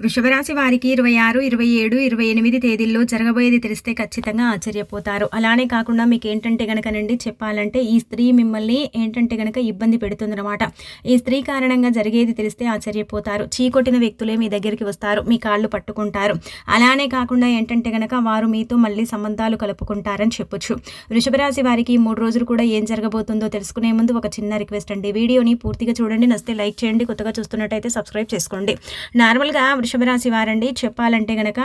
వృషభరాశి వారికి ఇరవై ఆరు ఇరవై ఏడు ఇరవై ఎనిమిది తేదీల్లో జరగబోయేది తెలిస్తే ఖచ్చితంగా ఆశ్చర్యపోతారు. అలానే కాకుండా మీకు ఏంటంటే గనకనండి చెప్పాలంటే ఈ స్త్రీ మిమ్మల్ని ఏంటంటే గనక ఇబ్బంది పెడుతుందన్నమాట. ఈ స్త్రీ కారణంగా జరిగేది తెలిస్తే ఆశ్చర్యపోతారు. చీకొట్టిన వ్యక్తులే మీ దగ్గరికి వస్తారు మీ కాళ్ళు పట్టుకుంటారు. అలానే కాకుండా ఏంటంటే గనక వారు మీతో మళ్ళీ సంబంధాలు కలుపుకుంటారని చెప్పొచ్చు. వృషభరాశి వారికి మూడు రోజులు కూడా ఏం జరగబోతుందో తెలుసుకునే ముందు ఒక చిన్న రిక్వెస్ట్ అండి. వీడియోని పూర్తిగా చూడండి నస్తే లైక్ చేయండి కొత్తగా చూస్తున్నట్టయితే సబ్స్క్రైబ్ చేసుకోండి. నార్మల్గా వృషభరాశి వారండి. చెప్పాలంటే గనక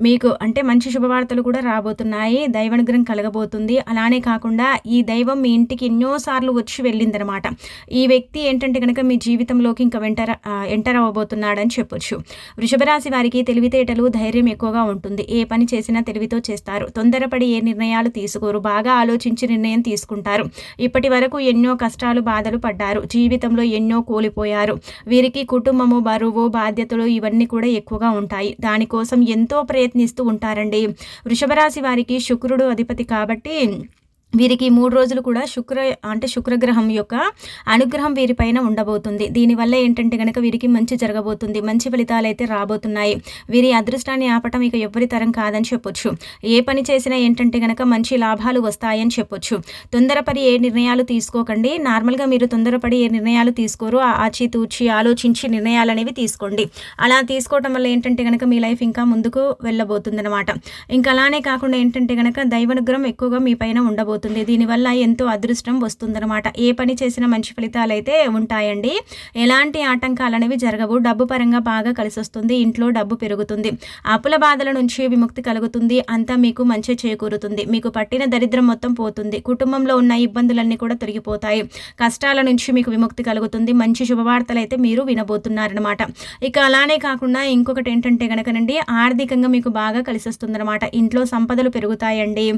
మీకు అంటే మంచి శుభవార్తలు కూడా రాబోతున్నాయి. దైవానుగ్రహం కలగబోతుంది. అలానే కాకుండా ఈ దైవం మీ ఇంటికి ఎన్నోసార్లు వచ్చి వెళ్ళిందనమాట ఈ వ్యక్తి ఏంటంటే కనుక మీ జీవితంలోకి ఇంకా వెంటర్ ఎంటర్ అవ్వబోతున్నాడని చెప్పొచ్చు. వృషభరాశి వారికి తెలివితేటలు ధైర్యం ఎక్కువగా ఉంటుంది. ఏ పని చేసినా తెలివితో చేస్తారు. తొందరపడి ఏ నిర్ణయాలు తీసుకోరు. బాగా ఆలోచించి నిర్ణయం తీసుకుంటారు. ఇప్పటి వరకు ఎన్నో కష్టాలు బాధలు పడ్డారు. జీవితంలో ఎన్నో కోల్పోయారు. వీరికి కుటుంబము బరువు బాధ్యతలు ఇవన్నీ కూడా ఎక్కువగా ఉంటాయి. దానికోసం ఎంతో ప్రయత్నిస్తూ ఉంటారండి. వృషభరాశి వారికి శుక్రుడు అధిపతి కాబట్టి వీరికి మూడు రోజులు కూడా శుక్ర అంటే శుక్రగ్రహం యొక్క అనుగ్రహం వీరిపైన ఉండబోతుంది. దీనివల్ల ఏంటంటే కనుక వీరికి మంచి జరగబోతుంది. మంచి ఫలితాలు అయితే రాబోతున్నాయి. వీరి అదృష్టాన్ని ఆపటం ఇక ఎవరి తరం కాదని చెప్పొచ్చు. ఏ పని చేసినా ఏంటంటే కనుక మంచి లాభాలు వస్తాయని చెప్పొచ్చు. తొందరపడి ఏ నిర్ణయాలు తీసుకోకండి. నార్మల్గా మీరు తొందరపడి ఏ నిర్ణయాలు తీసుకోరు ఆచితూచి ఆలోచించి నిర్ణయాలు అనేవి తీసుకోండి. అలా తీసుకోవటం వల్ల ఏంటంటే కనుక మీ లైఫ్ ఇంకా ముందుకు వెళ్ళబోతుంది అనమాట ఇంకా అలానే కాకుండా ఏంటంటే కనుక దైవనుగ్రహం ఎక్కువగా మీ పైన ఉండబోతుంది. అవుతుంది దీనివల్ల ఎంతో అదృష్టం వస్తుందనమాట ఏ పని చేసినా మంచి ఫలితాలు అయితే ఉంటాయండి. ఎలాంటి ఆటంకాలు అనేవి జరగవు. డబ్బు పరంగా బాగా కలిసి వస్తుంది ఇంట్లో డబ్బు పెరుగుతుంది. అప్పుల బాధల నుంచి విముక్తి కలుగుతుంది. అంతా మీకు మంచి చేకూరుతుంది. మీకు పట్టిన దరిద్రం మొత్తం పోతుంది. కుటుంబంలో ఉన్న ఇబ్బందులన్నీ కూడా తొలగిపోతాయి. కష్టాల నుంచి మీకు విముక్తి కలుగుతుంది. మంచి శుభవార్తలు అయితే మీరు వినబోతున్నారనమాట ఇక అలానే కాకుండా ఇంకొకటి ఏంటంటే కనుకనండి ఆర్థికంగా మీకు బాగా కలిసి వస్తుందన్నమాట ఇంట్లో సంపదలు పెరుగుతాయండి.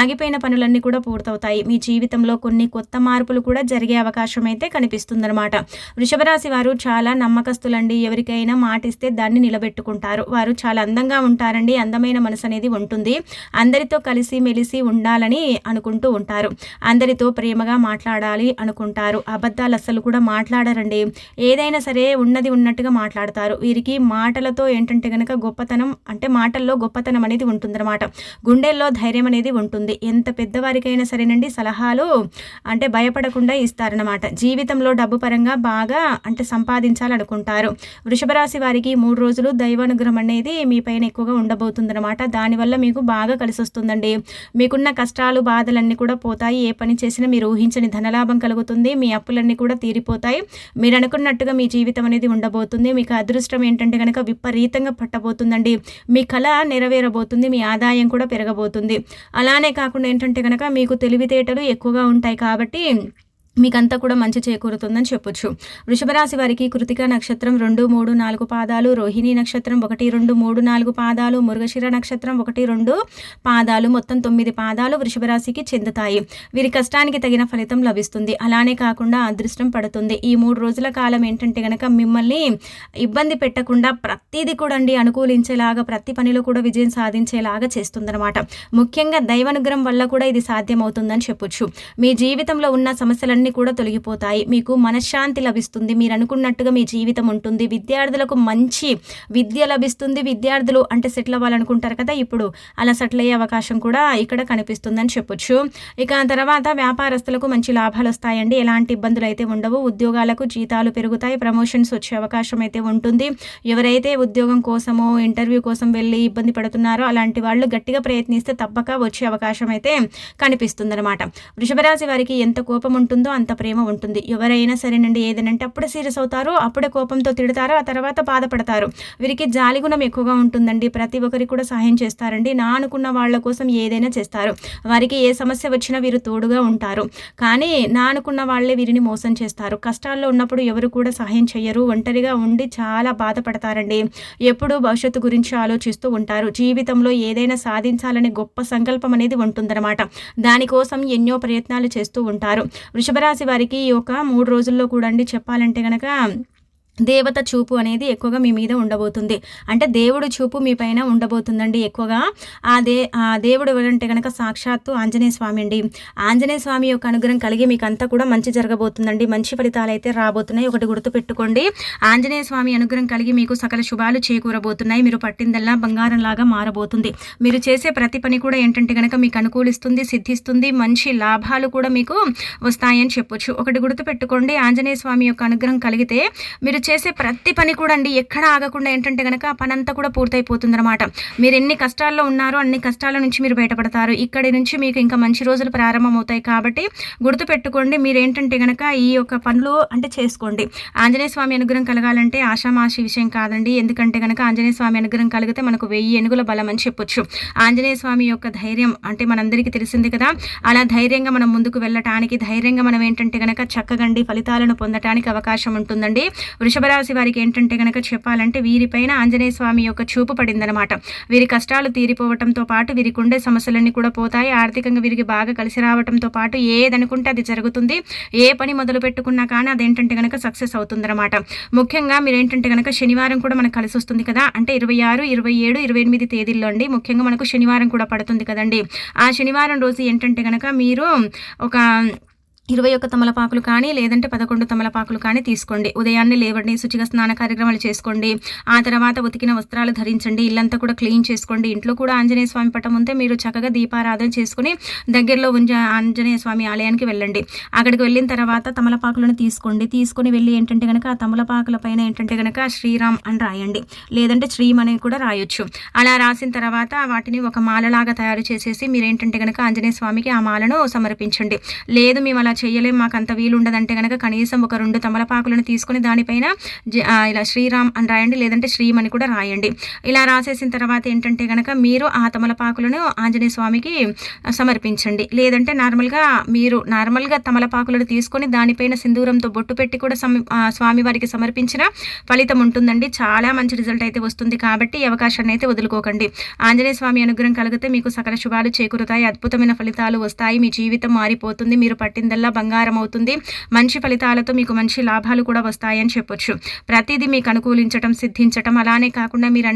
ఆగిపోయిన పనులన్నీ కూడా పూర్తవుతాయి. మీ జీవితంలో కొన్ని కొత్త మార్పులు కూడా జరిగే అవకాశం అయితే కనిపిస్తుందన్నమాట. వృషభరాశి వారు చాలా నమ్మకస్తులండి. ఎవరికైనా మాటిస్తే దాన్ని నిలబెట్టుకుంటారు. వారు చాలా అందంగా ఉంటారండి. అందమైన మనసు అనేది ఉంటుంది. అందరితో కలిసి మెలిసి ఉండాలని అనుకుంటూ ఉంటారు. అందరితో ప్రేమగా మాట్లాడాలి అనుకుంటారు. అబద్ధాలు అస్సలు కూడా మాట్లాడరండి. ఏదైనా సరే ఉన్నది ఉన్నట్టుగా మాట్లాడతారు. వీరికి మాటలతో ఏంటంటే కనుక గొప్పతనం అంటే మాటల్లో గొప్పతనం అనేది ఉంటుందన్నమాట. గుండెల్లో ధైర్యం అనేది ఉంటుంది. ఎంత పెద్దవారికైనా ఏదైనా సరేనండి సలహాలు అంటే భయపడకుండా ఇస్తారనమాట జీవితంలో డబ్బు పరంగా బాగా అంటే సంపాదించాలనుకుంటారు. వృషభరాశి వారికి మూడు రోజులు దైవానుగ్రహం అనేది మీ పైన ఎక్కువగా ఉండబోతుందన్నమాట. దానివల్ల మీకు బాగా కలిసి వస్తుందండి మీకున్న కష్టాలు బాధలన్నీ కూడా పోతాయి. ఏ పని చేసినా మీరు ఊహించని ధనలాభం కలుగుతుంది. మీ అప్పులన్నీ కూడా తీరిపోతాయి. మీరు అనుకున్నట్టుగా మీ జీవితం అనేది ఉండబోతుంది. మీకు అదృష్టం ఏంటంటే కనుక విపరీతంగా పట్టబోతుందండి. మీ కళ నెరవేరబోతుంది. మీ ఆదాయం కూడా పెరగబోతుంది. అలానే కాకుండా ఏంటంటే కనుక మీకు మీకు తెలివితేటలు ఎక్కువగా ఉంటాయి కాబట్టి మీకంతా కూడా మంచి చేకూరుతుందని చెప్పొచ్చు. వృషభరాశి వారికి కృతిక నక్షత్రం రెండు మూడు నాలుగు పాదాలు రోహిణి నక్షత్రం ఒకటి రెండు మూడు నాలుగు పాదాలు మురుగశిర నక్షత్రం ఒకటి రెండు పాదాలు మొత్తం తొమ్మిది పాదాలు వృషభరాశికి చెందుతాయి. వీరి కష్టానికి తగిన ఫలితం లభిస్తుంది. అలానే కాకుండా అదృష్టం పడుతుంది. ఈ మూడు రోజుల కాలం ఏంటంటే కనుక మిమ్మల్ని ఇబ్బంది పెట్టకుండా ప్రతిదీ కూడా అండి అనుకూలించేలాగా ప్రతి పనిలో కూడా విజయం సాధించేలాగా చేస్తుందన్నమాట. ముఖ్యంగా దైవానుగ్రహం వల్ల కూడా ఇది సాధ్యమవుతుందని చెప్పొచ్చు. మీ జీవితంలో ఉన్న సమస్యలను అన్నీ కూడా తొలగిపోతాయి. మీకు మనశ్శాంతి లభిస్తుంది. మీరు అనుకున్నట్టుగా మీ జీవితం ఉంటుంది. విద్యార్థులకు మంచి విద్య లభిస్తుంది. విద్యార్థులు అంటే సెటిల్ అవ్వాలనుకుంటారు కదా ఇప్పుడు. అలా సెటిల్ అయ్యే అవకాశం కూడా ఇక్కడ కనిపిస్తుందని చెప్పొచ్చు. ఇక తర్వాత వ్యాపారస్తులకు మంచి లాభాలు వస్తాయండి. ఎలాంటి ఇబ్బందులు అయితే ఉండవు. ఉద్యోగాలకు జీతాలు పెరుగుతాయి. ప్రమోషన్స్ వచ్చే అవకాశం అయితే ఉంటుంది. ఎవరైతే ఉద్యోగం కోసమో ఇంటర్వ్యూ కోసం వెళ్ళి ఇబ్బంది పడుతున్నారో అలాంటి వాళ్ళు గట్టిగా ప్రయత్నిస్తే తప్పక వచ్చే అవకాశం అయితే కనిపిస్తుందన్నమాట. వృషభరాశి వారికి ఎంత కోపం ఉంటుందో అంత ప్రేమ ఉంటుంది. ఎవరైనా సరేనండి ఏదనంటే అప్పుడే సీరియస్ అవుతారు అప్పుడే కోపంతో తిడతారు ఆ తర్వాత బాధపడతారు. వీరికి జాలిగుణం ఎక్కువగా ఉంటుందండి. ప్రతి ఒక్కరికి కూడా సహాయం చేస్తారండి. నా అనుకున్న వాళ్ళ కోసం ఏదైనా చేస్తారు. వారికి ఏ సమస్య వచ్చినా వీరు తోడుగా ఉంటారు. కానీ నా అనుకున్న వాళ్ళే వీరిని మోసం చేస్తారు. కష్టాల్లో ఉన్నప్పుడు ఎవరు కూడా సహాయం చేయరు ఒంటరిగా ఉండి చాలా బాధపడతారండి. ఎప్పుడూ భవిష్యత్తు గురించి ఆలోచిస్తూ ఉంటారు. జీవితంలో ఏదైనా సాధించాలనే గొప్ప సంకల్పం అనేది ఉంటుందన్నమాట. దానికోసం ఎన్నో ప్రయత్నాలు చేస్తూ ఉంటారు. వృషభ కుంభరాశి వారికి ఒక మూడు రోజుల్లో కూడా అండి చెప్పాలంటే కనుక దేవత చూపు అనేది ఎక్కువగా మీ మీద ఉండబోతుంది. అంటే దేవుడు చూపు మీ పైన ఉండబోతుందండి ఎక్కువగా. ఆ దే ఆ దేవుడు ఎవరంటే కనుక సాక్షాత్తు ఆంజనేయ స్వామి అండి. ఆంజనేయ స్వామి యొక్క అనుగ్రహం కలిగి మీకు అంతా కూడా మంచి జరగబోతుందండి. మంచి ఫలితాలు అయితే రాబోతున్నాయి. ఒకటి గుర్తుపెట్టుకోండి. ఆంజనేయ స్వామి అనుగ్రహం కలిగి మీకు సకల శుభాలు చేకూరబోతున్నాయి. మీరు పట్టిందల్లా బంగారంలాగా మారబోతుంది. మీరు చేసే ప్రతి పని కూడా ఏంటంటే కనుక మీకు అనుకూలిస్తుంది సిద్ధిస్తుంది. మంచి లాభాలు కూడా మీకు వస్తాయని చెప్పొచ్చు. ఒకటి గుర్తుపెట్టుకోండి. ఆంజనేయ స్వామి యొక్క అనుగ్రహం కలిగితే మీరు చేసే ప్రతి పని కూడా అండి ఎక్కడ ఆగకుండా ఏంటంటే కనుక ఆ పని అంతా కూడా పూర్తయిపోతుంది అనమాట మీరు ఎన్ని కష్టాల్లో ఉన్నారో అన్ని కష్టాల నుంచి మీరు బయటపడతారు. ఇక్కడి నుంచి మీకు ఇంకా మంచి రోజులు ప్రారంభమవుతాయి కాబట్టి గుర్తుపెట్టుకోండి మీరు ఏంటంటే కనుక ఈ యొక్క పనులు అంటే చేసుకోండి. ఆంజనేయ స్వామి అనుగ్రహం కలగాలంటే ఆషామాషి విషయం కాదండి. ఎందుకంటే కనుక ఆంజనేయ స్వామి అనుగ్రహం కలిగితే మనకు వెయ్యి ఎనుగుల బలం అని చెప్పొచ్చు. ఆంజనేయ స్వామి యొక్క ధైర్యం అంటే మనందరికీ తెలిసింది కదా. అలా ధైర్యంగా మనం ముందుకు వెళ్ళటానికి ధైర్యంగా మనం ఏంటంటే కనుక చక్కగండి ఫలితాలను పొందటానికి అవకాశం ఉంటుందండి. వృషభరాశి వారికి ఏంటంటే కనుక చెప్పాలంటే వీరిపైన ఆంజనేయ స్వామి యొక్క చూపు పడిందనమాట వీరి కష్టాలు తీరిపోవటంతో పాటు వీరికి ఉండే సమస్యలన్నీ కూడా పోతాయి. ఆర్థికంగా వీరికి బాగా కలిసి రావడంతో పాటు ఏదనుకుంటే అది జరుగుతుంది. ఏ పని మొదలు పెట్టుకున్నా కానీ అదేంటంటే కనుక సక్సెస్ అవుతుందన్నమాట. ముఖ్యంగా మీరు ఏంటంటే కనుక శనివారం కూడా మనకు కలిసి వస్తుంది కదా. అంటే ఇరవై ఆరు ఇరవై ఏడు ఇరవై ఎనిమిది తేదీల్లో అండి. ముఖ్యంగా మనకు శనివారం కూడా పడుతుంది కదండి. ఆ శనివారం రోజు ఏంటంటే కనుక మీరు ఒక ఇరవై ఒక్క తమలపాకులు కానీ లేదంటే పదకొండు తమలపాకులు కానీ తీసుకోండి. ఉదయాన్నే లేవండి శుచిగా స్నాన కార్యక్రమాలు చేసుకోండి. ఆ తర్వాత ఉతికిన వస్త్రాలు ధరించండి. ఇల్లంతా కూడా క్లీన్ చేసుకోండి. ఇంట్లో కూడా ఆంజనేయ స్వామి పటం ఉంటే మీరు చక్కగా దీపారాధన చేసుకుని దగ్గరలో ఉంచ ఆంజనేయ స్వామి ఆలయానికి వెళ్ళండి. అక్కడికి వెళ్ళిన తర్వాత తమలపాకులను తీసుకోండి. తీసుకొని వెళ్ళి ఏంటంటే కనుక ఆ తమలపాకుల పైన ఏంటంటే కనుక శ్రీరామ్ అని రాయండి. లేదంటే శ్రీమ్ అని కూడా రాయొచ్చు. అలా రాసిన తర్వాత వాటిని ఒక మాలలాగా తయారు చేసేసి మీరు ఏంటంటే కనుక ఆంజనేయ స్వామికి ఆ మాలను సమర్పించండి. లేదు మేము అలా చేయలేం మాకు అంత వీలు ఉండదంటే కనుక కనీసం ఒక రెండు తమలపాకులను తీసుకొని దానిపైన ఇలా శ్రీరామ్ అని రాయండి లేదంటే శ్రీమ్ అని కూడా రాయండి. ఇలా రాసేసిన తర్వాత ఏంటంటే కనుక మీరు ఆ తమలపాకులను ఆంజనేయ స్వామికి సమర్పించండి. లేదంటే నార్మల్గా మీరు నార్మల్గా తమలపాకులను తీసుకొని దానిపైన సింధూరంతో బొట్టు పెట్టి కూడా స్వామి వారికి సమర్పించిన ఫలితం ఉంటుందండి. చాలా మంచి రిజల్ట్ అయితే వస్తుంది కాబట్టి ఈ అవకాశాన్ని అయితే వదులుకోకండి. ఆంజనేయ స్వామి అనుగ్రహం కలిగితే మీకు సకల శుభాలు చేకూరుతాయి అద్భుతమైన ఫలితాలు వస్తాయి మీ జీవితం మారిపోతుంది మీరు పట్టిందల్లా బంగారం అవుతుంది. మంచి ఫలితాలతో మీకు మంచి లాభాలు కూడా వస్తాయని చెప్పొచ్చు. ప్రతిదీ మీకు అనుకూలించటం సిద్ధించటం అలానే కాకుండా మీరు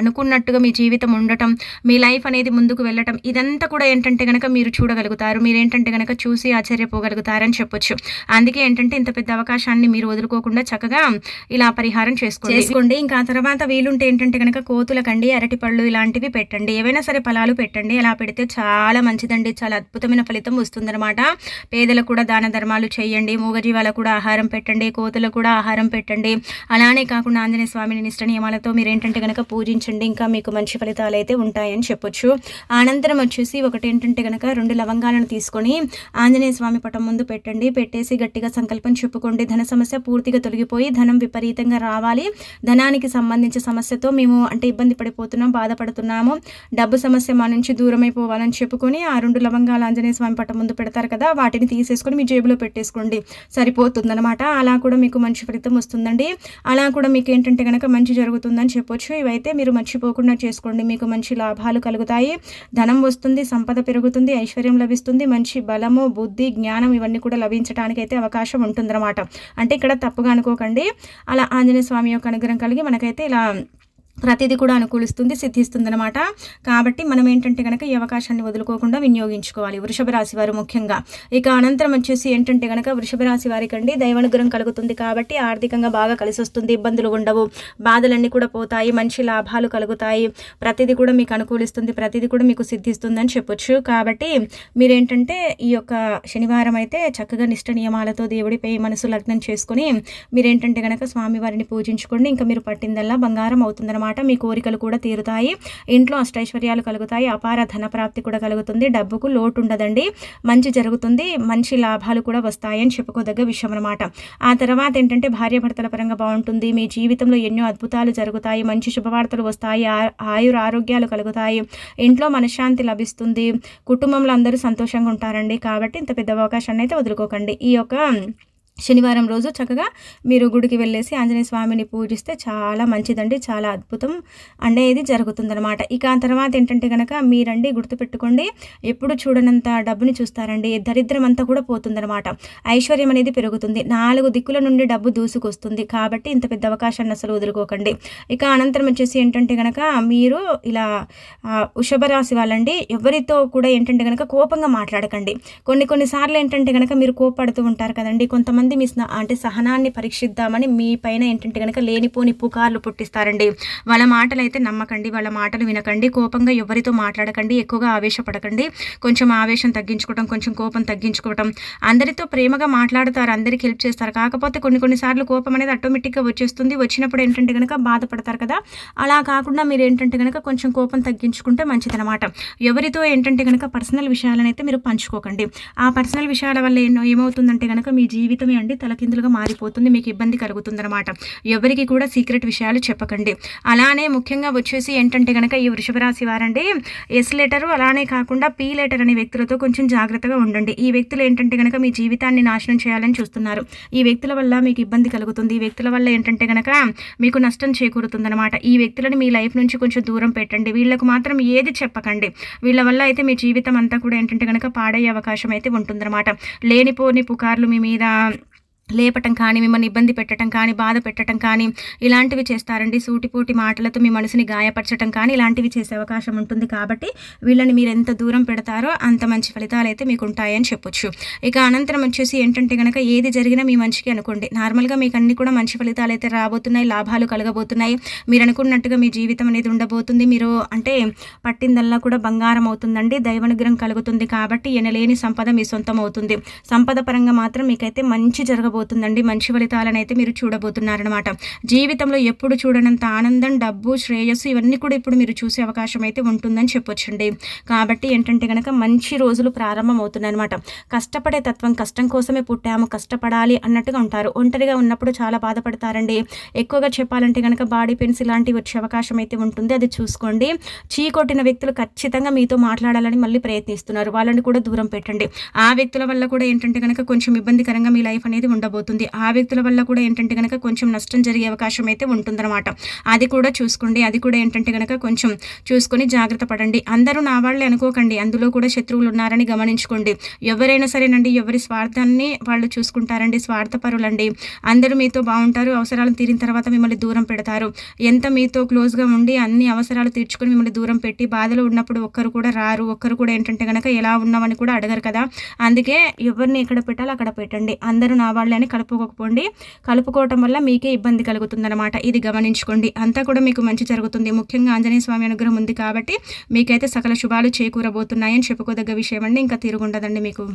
అనుకున్నట్టుగా మీ జీవితం ఉండటం మీ లైఫ్ అనేది ముందుకు వెళ్ళటం ఇదంతా కూడా ఏంటంటే కనుక మీరు చూడగలుగుతారు. మీరు ఏంటంటే కనుక చూసి ఆశ్చర్యపోగలుగుతారని చెప్పొచ్చు. అందుకే ఏంటంటే ఇంత పెద్ద అవకాశాన్ని మీరు వదులుకోకుండా చక్కగా ఇలా పరిహారం చేసుకోండి. ఇంకా తర్వాత వీలుంటే ఏంటంటే కనుక కోతులకండి అరటిపళ్ళు ఇలాంటివి పెట్టండి. ఏవైనా సరే ఫలాలు పెట్టండి. అలా పెడితే చాలా మంచిదండి. చాలా అద్భుతమైన ఫలితం వస్తుందన్నమాట. పేదలకు కూడా దాన ధర్మాలు చేయండి మూగజీవాలకు కూడా ఆహారం పెట్టండి కోతులకు కూడా ఆహారం పెట్టండి. అలానే కాకుండా ఆంజనేయ స్వామిని నిష్ట నియమాలతో మీరు ఏంటంటే కనుక పూజించండి. ఇంకా మీకు మంచి ఫలితాలు అయితే ఉంటాయని చెప్పొచ్చు. అనంతరం వచ్చేసి ఒకటి ఏంటంటే కనుక రెండు లవంగాలను తీసుకొని ఆంజనేయ స్వామి పటం ముందు పెట్టండి. పెట్టేసి గట్టిగా సంకల్పం చెప్పుకోండి. ధన సమస్య పూర్తిగా తొలగిపోయి ధనం విపరీతంగా రావాలి. ధనానికి సంబంధించిన సమస్యతో మేము అంటే ఇబ్బంది పడిపోతున్నాం బాధపడుతున్నాము. డబ్బు సమస్య మా నుంచి దూరం అయిపోవాలని చెప్పుకొని ఆ రెండు లవంగాలు ఆంజనేయ స్వామి పటం ముందు పెడతారు కదా వాటిని తీసేసుకొని మీ జేబులో పెట్టేసుకోండి. సరిపోతుందనమాట అలా కూడా మీకు మంచి ఫలితం వస్తుందండి. అలా కూడా మీకు ఏంటంటే కనుక మంచి జరుగుతుందని చెప్పొచ్చు. ఇవైతే మీరు మర్చిపోకుండా చేసుకోండి. మీకు మంచి లాభాలు కలుగుతాయి. ధనం వస్తుంది సంపద పెరుగుతుంది ఐశ్వర్యం లభిస్తుంది మంచి బలము బుద్ధి జ్ఞానం ఇవన్నీ కూడా లభించడానికి అయితే అవకాశం ఉంటుందన్నమాట. అంటే ఇక్కడ తప్పుగా అనుకోకండి. అలా ఆంజనేయ స్వామి యొక్క అనుగ్రహం కలిగి మనకైతే ఇలా ప్రతిదీ కూడా అనుకూలిస్తుంది సిద్ధిస్తుంది అనమాట కాబట్టి మనం ఏంటంటే కనుక ఈ అవకాశాన్ని వదులుకోకుండా వినియోగించుకోవాలి. వృషభ రాశి వారు ముఖ్యంగా. ఇక అనంతరం వచ్చేసి ఏంటంటే కనుక వృషభ రాశి వారికి అండి దైవానుగ్రహం కలుగుతుంది కాబట్టి ఆర్థికంగా బాగా కలిసి వస్తుంది ఇబ్బందులు ఉండవు బాధలన్నీ కూడా పోతాయి మంచి లాభాలు కలుగుతాయి. ప్రతిదీ కూడా మీకు అనుకూలిస్తుంది ప్రతిదీ కూడా మీకు సిద్ధిస్తుంది అని చెప్పొచ్చు. కాబట్టి మీరేంటంటే ఈ యొక్క శనివారం అయితే చక్కగా నిష్ట నియమాలతో దేవుడిపై మనసు లగ్నం చేసుకొని మీరేంటంటే కనుక స్వామివారిని పూజించుకోండి. ఇంకా మీరు పట్టిందల్లా బంగారం అవుతుందన్నమాట. అనమాట మీ కోరికలు కూడా తీరుతాయి. ఇంట్లో అష్టైశ్వర్యాలు కలుగుతాయి. అపార ధన ప్రాప్తి కూడా కలుగుతుంది. డబ్బుకు లోటు ఉండదండి మంచి జరుగుతుంది. మంచి లాభాలు కూడా వస్తాయని చెప్పుకోదగ్గ విషయం అనమాట ఆ తర్వాత ఏంటంటే భార్యాభర్తల పరంగా బాగుంటుంది. మీ జీవితంలో ఎన్నో అద్భుతాలు జరుగుతాయి. మంచి శుభవార్తలు వస్తాయి. ఆయుర ఆరోగ్యాలు కలుగుతాయి. ఇంట్లో మనశ్శాంతి లభిస్తుంది. కుటుంబంలో అందరూ సంతోషంగా ఉంటారండి. కాబట్టి ఇంత పెద్ద అవకాశాన్ని అయితే వదులుకోకండి. ఈ యొక్క శనివారం రోజు చక్కగా మీరు గుడికి వెళ్ళేసి ఆంజనేయ స్వామిని పూజిస్తే చాలా మంచిదండి చాలా అద్భుతం అనేది జరుగుతుందనమాట ఇక ఆ తర్వాత ఏంటంటే కనుక మీరండి గుర్తుపెట్టుకోండి ఎప్పుడు చూడనంత డబ్బుని చూస్తారండి దరిద్రం అంతా కూడా పోతుందనమాట ఐశ్వర్యం అనేది పెరుగుతుంది. నాలుగు దిక్కుల నుండి డబ్బు దూసుకొస్తుంది. కాబట్టి ఇంత పెద్ద అవకాశాన్ని అసలు వదులుకోకండి. ఇక అనంతరం వచ్చేసి ఏంటంటే కనుక మీరు ఇలా వృషభరాశి వాళ్ళండి ఎవరితో కూడా ఏంటంటే కనుక కోపంగా మాట్లాడకండి. కొన్ని కొన్నిసార్లు ఏంటంటే కనుక మీరు కోపడుతూ ఉంటారు కదండి కొంతమంది కొంతమంది మీ అంటే సహనాన్ని పరీక్షిద్దామని మీ పైన ఏంటంటే కనుక లేనిపోని పుకార్లు పుట్టిస్తారండి. వాళ్ళ మాటలు అయితే నమ్మకండి వాళ్ళ మాటలు వినకండి కోపంగా ఎవరితో మాట్లాడకండి ఎక్కువగా ఆవేశపడకండి. కొంచెం ఆవేశం తగ్గించుకోవటం కొంచెం కోపం తగ్గించుకోవటం. అందరితో ప్రేమగా మాట్లాడతారు అందరికీ హెల్ప్ చేస్తారు. కాకపోతే కొన్ని కొన్నిసార్లు కోపం అనేది ఆటోమేటిక్గా వచ్చేస్తుంది. వచ్చినప్పుడు ఏంటంటే కనుక బాధపడతారు కదా. అలా కాకుండా మీరు ఏంటంటే కనుక కొంచెం కోపం తగ్గించుకుంటే మంచిదనమాట ఎవరితో ఏంటంటే కనుక పర్సనల్ విషయాలను అయితే మీరు పంచుకోకండి. ఆ పర్సనల్ విషయాల వల్ల ఏమవుతుందంటే కనుక మీ జీవితం మాత్రమే అండి తలకిందులుగా మారిపోతుంది మీకు ఇబ్బంది కలుగుతుందనమాట ఎవరికి కూడా సీక్రెట్ విషయాలు చెప్పకండి. అలానే ముఖ్యంగా వచ్చేసి ఏంటంటే కనుక ఈ వృషభ రాశి వారండి ఎస్ లెటరు అలానే కాకుండా పీ లెటర్ అనే వ్యక్తులతో కొంచెం జాగ్రత్తగా ఉండండి. ఈ వ్యక్తులు ఏంటంటే కనుక మీ జీవితాన్ని నాశనం చేయాలని చూస్తున్నారు. ఈ వ్యక్తుల వల్ల మీకు ఇబ్బంది కలుగుతుంది. ఈ వ్యక్తుల వల్ల ఏంటంటే కనుక మీకు నష్టం చేకూరుతుందనమాట ఈ వ్యక్తులను మీ లైఫ్ నుంచి కొంచెం దూరం పెట్టండి. వీళ్ళకు మాత్రం ఏది చెప్పకండి. వీళ్ళ వల్ల అయితే మీ జీవితం అంతా కూడా ఏంటంటే కనుక పాడయ్యే అవకాశం అయితే ఉంటుందన్నమాట. లేనిపోని పుకార్లు మీ మీద లేపటం కానీ మిమ్మల్ని ఇబ్బంది పెట్టడం కానీ బాధ పెట్టడం కానీ ఇలాంటివి చేస్తారండి. సూటిపోటి మాటలతో మీ మనసుని గాయపరచడం కానీ ఇలాంటివి చేసే అవకాశం ఉంటుంది కాబట్టి వీళ్ళని మీరు ఎంత దూరం పెడతారో అంత మంచి ఫలితాలు అయితే మీకు ఉంటాయని చెప్పొచ్చు. ఇక అనంతరం వచ్చేసి ఏంటంటే కనుక ఏది జరిగినా మీ మంచికి అనుకోండి. నార్మల్గా మీకు అన్ని కూడా మంచి ఫలితాలు అయితే రాబోతున్నాయి లాభాలు కలగబోతున్నాయి. మీరు అనుకున్నట్టుగా మీ జీవితం అనేది ఉండబోతుంది. మీరు అంటే పట్టిందల్లా కూడా బంగారం అవుతుందండి. దైవనుగ్రహం కలుగుతుంది కాబట్టి ఎనలేని సంపద మీ సొంతం అవుతుంది. సంపద పరంగా మాత్రం మీకైతే మంచి జరగబోతుంది. ఉండబోతుందండి మంచి ఫలితాలను అయితే మీరు చూడబోతున్నారనమాట జీవితంలో ఎప్పుడు చూడనంత ఆనందం డబ్బు శ్రేయస్సు ఇవన్నీ కూడా ఇప్పుడు మీరు చూసే అవకాశం అయితే ఉంటుందని చెప్పొచ్చండి. కాబట్టి ఏంటంటే కనుక మంచి రోజులు ప్రారంభం అవుతున్నాయి కష్టపడే తత్వం కష్టం కోసమే పుట్టాము కష్టపడాలి అన్నట్టుగా ఉంటారు. ఒంటరిగా ఉన్నప్పుడు చాలా బాధపడతారండి. ఎక్కువగా చెప్పాలంటే కనుక బాడీ పెయిన్స్ ఇలాంటివి వచ్చే అవకాశం అయితే ఉంటుంది. అది చూసుకోండి. చీ కొట్టిన వ్యక్తులు ఖచ్చితంగా మీతో మాట్లాడాలని మళ్ళీ ప్రయత్నిస్తున్నారు. వాళ్ళని కూడా దూరం పెట్టండి. ఆ వ్యక్తుల వల్ల కూడా ఏంటంటే కనుక కొంచెం ఇబ్బందికరంగా మీ లైఫ్ అనేది ఉంటుంది. ఉండబోతుంది. ఆ వ్యక్తుల వల్ల కూడా ఏంటంటే కనుక కొంచెం నష్టం జరిగే అవకాశం అయితే ఉంటుందన్నమాట. అది కూడా చూసుకోండి. అది కూడా ఏంటంటే కనుక కొంచెం చూసుకొని జాగ్రత్త పడండి. అందరూ నా వాళ్ళే అనుకోకండి. అందులో కూడా శత్రువులు ఉన్నారని గమనించుకోండి. ఎవరైనా సరేనండి ఎవరి స్వార్థాన్ని వాళ్ళు చూసుకుంటారండి స్వార్థపరులండి. అందరూ మీతో బాగుంటారు. అవసరాలు తీరిన తర్వాత మిమ్మల్ని దూరం పెడతారు. ఎంత మీతో క్లోజ్గా ఉండి అన్ని అవసరాలు తీర్చుకొని మిమ్మల్ని దూరం పెట్టి బాధలు ఉన్నప్పుడు ఒక్కరు కూడా రారు. ఒక్కరు కూడా ఏంటంటే కనుక ఎలా ఉన్నామని కూడా అడగరు కదా. అందుకే ఎవరిని ఎక్కడ పెట్టాలో అక్కడ పెట్టండి. అందరూ నా వాళ్ళు కానీ కలుపుకోకపోండి. కలుపుకోవటం వల్ల మీకే ఇబ్బంది కలుగుతుందన్నమాట. ఇది గమనించుకోండి. అంతా కూడా మీకు మంచి జరుగుతుంది. ముఖ్యంగా ఆంజనేయ స్వామి అనుగ్రహం ఉంది కాబట్టి మీకైతే సకల శుభాలు చేకూరబోతున్నాయని చెప్పుకోదగ్గ విషయం అండి ఇంకా తిరుగుండదండి మీకు.